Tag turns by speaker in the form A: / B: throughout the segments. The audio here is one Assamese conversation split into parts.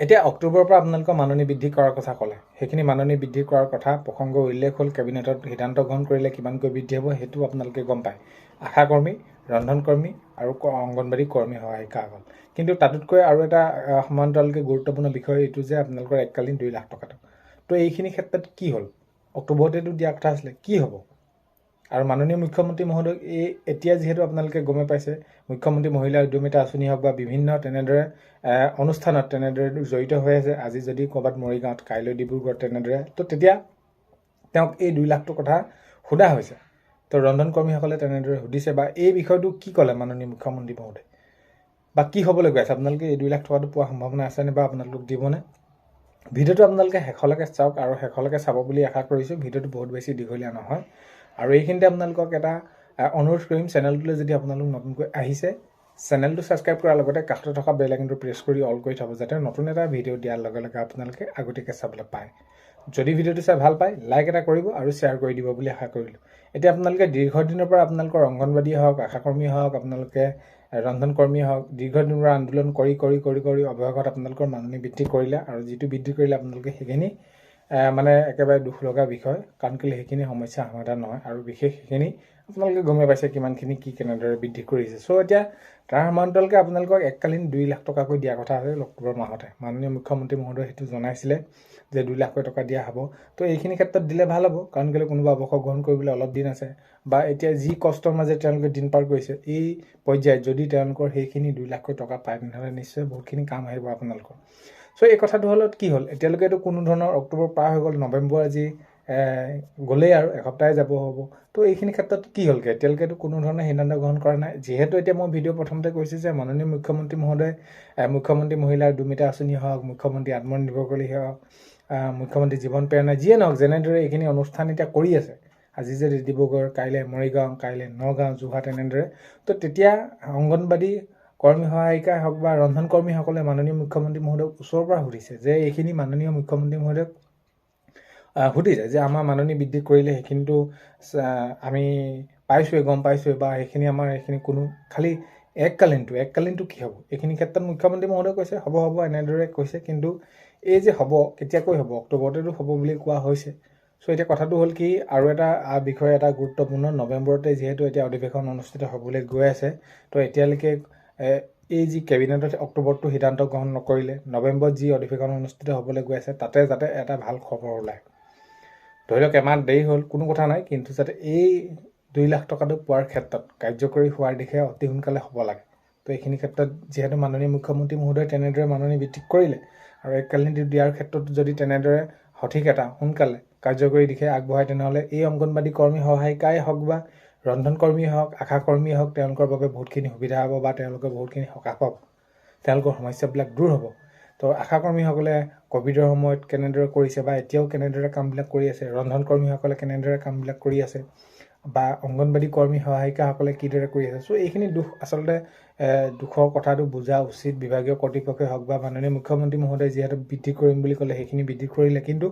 A: এতিয়া অক্টোবৰৰ পৰা আপোনালোকৰ মাননি বৃদ্ধি কৰাৰ কথা ক'লে। সেইখিনি মাননি বৃদ্ধি কৰাৰ কথা প্ৰসংগ উল্লেখ হ'ল কেবিনেটত সিদ্ধান্ত গ্ৰহণ কৰিলে কিমানকৈ বৃদ্ধি হ'ব সেইটো আপোনালোকে গম পায়। আশাকৰ্মী ৰন্ধনকৰ্মী আৰু অংগনবাড়ী কৰ্মী সহায়িকাসকল কিন্তু তাতোতকৈ আৰু এটা সমান্তৰালকৈ গুৰুত্বপূৰ্ণ বিষয় এইটো যে আপোনালোকৰ এককালীন দুই লাখ টকাটো। তো এইখিনি ক্ষেত্ৰত কি হ'ল? অক্টোবৰতেতো দিয়া কথা আছিলে কি হ'ব? আৰু মাননীয় মুখ্যমন্ত্ৰী মহোদয় এই এতিয়া যিহেতু আপোনালোকে গমে পাইছে মুখ্যমন্ত্ৰী মহিলা উদ্যমিতা আঁচনি হওক বা বিভিন্ন তেনেদৰে অনুষ্ঠানত তেনেদৰে জড়িত হৈ আছে। আজি যদি ক'ৰবাত মৰিগাঁৱত কাইলৈ ডিব্ৰুগড়ত তেনেদৰে তো তেতিয়া তেওঁক এই দুই লাখটোৰ কথা সোধা হৈছে। তো ৰন্ধন কৰ্মীসকলে তেনেদৰে সুধিছে বা এই বিষয়টো কি ক'লে মাননীয় মুখ্যমন্ত্ৰী মহোদয়? বা কি হ'বলৈ গৈ আছে? আপোনালোকে এই দুই লাখ টকাটো পোৱাৰ সম্ভাৱনা আছেনে বা আপোনালোক দিবনে? ভিডিঅ'টো আপোনালোকে শেষলৈকে চাওক আৰু শেষলৈকে চাব বুলি আশা কৰিছোঁ। ভিডিঅ'টো বহুত বেছি দীঘলীয়া নহয়। আৰু এইখিনিতে আপোনালোকক এটা অনুৰোধ কৰিম চেনেলটোলৈ যদি আপোনালোক নতুনকৈ আহিছে চেনেলটো ছাবস্ক্ৰাইব কৰাৰ লগতে কাষতে থকা বেল আইকনটো প্ৰেছ কৰি অল কৰি থ'ব যাতে নতুন এটা ভিডিঅ' দিয়াৰ লগে লগে আপোনালোকে আগতীয়াকৈ চাবলৈ পায়। যদি ভিডিঅ'টো চাই ভাল পায় লাইক এটা কৰিব আৰু শ্বেয়াৰ কৰি দিব বুলি আশা কৰিলোঁ। এতিয়া আপোনালোকে দীৰ্ঘদিনৰ পৰা আপোনালোকৰ অংগনবাড়ীয়ে হওক আশাকৰ্মীয়ে হওক আপোনালোকে আহ, ৰন্ধন কৰ্মীয়ে হওক দীৰ্ঘদিনৰ পৰা আন্দোলন কৰি কৰি কৰি কৰি অৱশেষত আপোনালোকৰ মাননি বৃদ্ধি কৰিলে আৰু যিটো বৃদ্ধি কৰিলে আপোনালোকে সেইখিনি মানে একেবাৰে দুখ লগা বিষয়। কাৰণ কেলৈ সেইখিনি সমস্যা সমাধান নহয়। আৰু বিশেষ সেইখিনি আপোনালোকে গমে পাইছে কিমানখিনি কি কেনেদৰে বৃদ্ধি কৰিছে। চ' এতিয়া তাৰ সমান্তৰালকৈ আপোনালোকক এককালীন দুই লাখ টকাকৈ দিয়া কথা আছিল অক্টোবৰ মাহতে। মাননীয় মুখ্যমন্ত্ৰী মহোদয়ে সেইটো জনাইছিলে যে দুই লাখকৈ টকা দিয়া হ'ব। তো এইখিনি ক্ষেত্ৰত দিলে ভাল হ'ব। কাৰণ কেলৈ কোনোবা অৱসৰ গ্ৰহণ কৰিবলৈ অলপ দিন আছে বা এতিয়া যি কষ্টৰ মাজে তেওঁলোকে দিন পাৰ কৰিছে এই পৰ্যায়ত যদি তেওঁলোকৰ সেইখিনি দুই লাখকৈ টকা পায় তেনেহ'লে নিশ্চয় বহুতখিনি কাম আহিব আপোনালোকৰ। চ' এই কথাটো হ'লত কি হ'ল? এতিয়ালৈকেতো কোনো ধৰণৰ অক্টোবৰ পাৰ হৈ গ'ল নৱেম্বৰ আজি গ'লেই আৰু এসপ্তাহে যাব হ'ব। তো এইখিনি ক্ষেত্ৰত কি হ'লগৈ? এতিয়ালৈকেতো কোনো ধৰণৰ সিদ্ধান্ত গ্ৰহণ কৰা নাই। যিহেতু এতিয়া মই ভিডিঅ' প্ৰথমতে কৈছোঁ যে মাননীয় মুখ্যমন্ত্ৰী মহোদয় মুখ্যমন্ত্ৰী মহিলা উদ্যমিতা আঁচনি হওক মুখ্যমন্ত্ৰী আত্মনিৰ্ভৰশীল হওক মুখ্যমন্ত্ৰী জীৱন প্ৰেৰণা যিয়ে নহওক যেনেদৰে এইখিনি অনুষ্ঠান এতিয়া কৰি আছে আজি যে ডিব্ৰুগড় কাইলৈ মৰিগাঁও কাইলৈ নগাঁও যোৰহাট এনেদৰে তো তেতিয়া অংগনবাদী কৰ্মী সহায়িকাই হওক বা ৰন্ধন কৰ্মীসকলে মাননীয় মুখ্যমন্ত্ৰী মহোদয়ক ওচৰৰ পৰা সুধিছে যে এইখিনি মাননীয় মুখ্যমন্ত্ৰী মহোদয়ক সুধিছে যে আমাৰ মাননি বৃদ্ধি কৰিলে সেইখিনিতো আমি পাইছোঁৱে গম পাইছোঁৱে বা সেইখিনি আমাৰ সেইখিনি কোনো খালী এককালীনটো এককালীনটো কি হ'ব? এইখিনি ক্ষেত্ৰত মুখ্যমন্ত্ৰী মহোদয়ে কৈছে হ'ব হ'ব এনেদৰে কৈছে। কিন্তু এই যে হ'ব কেতিয়াকৈ হ'ব? অক্টোবৰতেতো হ'ব বুলি কোৱা হৈছে। চ' এতিয়া কথাটো হ'ল কি আৰু এটা বিষয় এটা গুৰুত্বপূৰ্ণ। নৱেম্বৰতে যিহেতু এতিয়া অধিৱেশন অনুষ্ঠিত হ'বলৈ গৈ আছে তো এতিয়ালৈকে এই যি কেবিনেটত অক্টোবৰটো সিদ্ধান্ত গ্ৰহণ নকৰিলে নৱেম্বৰত যি অধিৱেশন অনুষ্ঠিত হ'বলৈ গৈ আছে তাতে যাতে এটা ভাল খবৰ ওলায়। ধৰি লওক এমাহ দেৰি হ'ল কোনো কথা নাই কিন্তু যাতে এই দুই লাখ টকাটো পোৱাৰ ক্ষেত্ৰত কাৰ্যকৰী হোৱাৰ দিশে অতি সোনকালে হ'ব লাগে। তো এইখিনি ক্ষেত্ৰত যিহেতু মাননীয় মুখ্যমন্ত্ৰী মহোদয়ে তেনেদৰে মাননি বৃদ্ধি কৰিলে আৰু এককালীন দিয়াৰ ক্ষেত্ৰত যদি তেনেদৰে সঠিক এটা সোনকালে কাৰ্যকৰী দিশে আগবঢ়ায় তেনেহ'লে এই অংগনবাদী কৰ্মী সহায়িকাই হওক বা ৰন্ধন কৰ্মীয়ে হওক আশা কৰ্মীয়ে হওক তেওঁলোকৰ বাবে বহুতখিনি সুবিধা হ'ব বা তেওঁলোকে বহুতখিনি সকাহ পাব। তেওঁলোকৰ সমস্যাবিলাক দূৰ হ'ব। তো আশাকৰ্মীসকলে ক'ভিডৰ সময়ত কেনেদৰে কৰিছে বা এতিয়াও কেনেদৰে কামবিলাক কৰি আছে ৰন্ধন কৰ্মীসকলে কেনেদৰে কামবিলাক কৰি আছে বা অংগনবাদী কৰ্মী সহায়িকাসকলে কিদৰে কৰি আছে। চ' এইখিনি দুখ আচলতে দুখৰ কথাটো বুজা উচিত বিভাগীয় কৰ্তৃপক্ষই হওক বা মাননীয় মুখ্যমন্ত্ৰী মহোদয়ে যিহেতু বৃদ্ধি কৰিম বুলি ক'লে সেইখিনি বৃদ্ধি কৰিলে। কিন্তু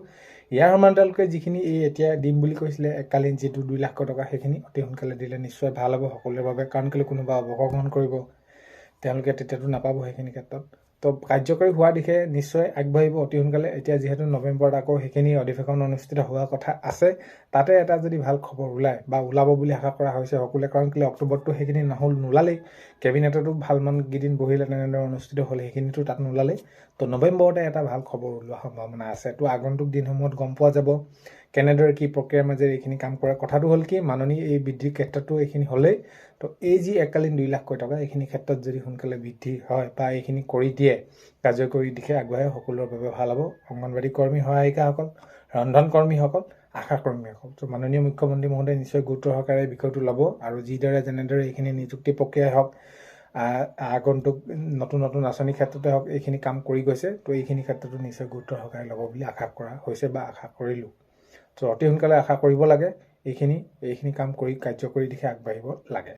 A: ইয়াৰ সমান্তৰালকৈ যিখিনি এই এতিয়া দিম বুলি কৈছিলে এককালীন যিটো দুই লাখ টকা সেইখিনি অতি সোনকালে দিলে নিশ্চয় ভাল হ'ব সকলোৰে বাবে। কাৰণ কেলৈ কোনোবা অৱসৰ গ্ৰহণ কৰিব তেওঁলোকে তেতিয়াতো নাপাব সেইখিনি ক্ষেত্ৰত। তো কাৰ্যকৰী হোৱাৰ দিশে নিশ্চয় আগবাঢ়িব অতি সোনকালে। এতিয়া যিহেতু নৱেম্বৰত আকৌ সেইখিনি অধিৱেশন অনুষ্ঠিত হোৱাৰ কথা আছে তাতে এটা যদি ভাল খবৰ ওলায় বা ওলাব বুলি আশা কৰা হৈছে সকলোৱে কাৰণ কেলৈ অক্টোবৰতো সেইখিনি নহ'ল নোলালেই। কেবিনেটতো ভালমান কেইদিন বহিলে তেনেদৰে অনুষ্ঠিত হ'ল সেইখিনিতো তাত নোলালেই তো নৱেম্বৰতে এটা ভাল খবৰ ওলোৱাৰ সম্ভাৱনা আছে। তো আগন্তুক দিনসমূহত গম পোৱা যাব কেনেদৰে কি প্ৰক্ৰিয়াৰ মাজেৰে এইখিনি কাম কৰে কথাটো হ'ল কি মাননী এই বৃদ্ধিৰ ক্ষেত্ৰতো এইখিনি হ'লেই। তো এই যি এককালীন দুই লাখকৈ টকা এইখিনি ক্ষেত্ৰত যদি সোনকালে বৃদ্ধি হয় বা এইখিনি কৰি দিয়ে কাৰ্যকৰী দিশে আগবাঢ়ে সকলোৰে বাবে ভাল হ'ব। অংগনবাদী কৰ্মী সহায়িকাসকল ৰন্ধন কৰ্মীসকল আশা কৰ্মীসকল তো মাননীয় মুখ্যমন্ত্ৰী মহোদয়ে নিশ্চয় গুৰুত্ব সহকাৰে এই বিষয়টো ল'ব আৰু যিদৰে যেনেদৰে এইখিনি নিযুক্তি প্ৰক্ৰিয়াই হওক আগন্তুক নতুন নতুন আঁচনিৰ ক্ষেত্ৰতে হওক এইখিনি কাম কৰি গৈছে। তো এইখিনি ক্ষেত্ৰতো নিশ্চয় গুৰুত্ব সহকাৰে ল'ব বুলি আশা কৰা হৈছে বা আশা কৰিলোঁ। তো অতি সোনকালে আশা কৰিব লাগে এইখিনি এইখিনি কাম কৰি কাৰ্যকৰী দিশে আগবাঢ়িব লাগে।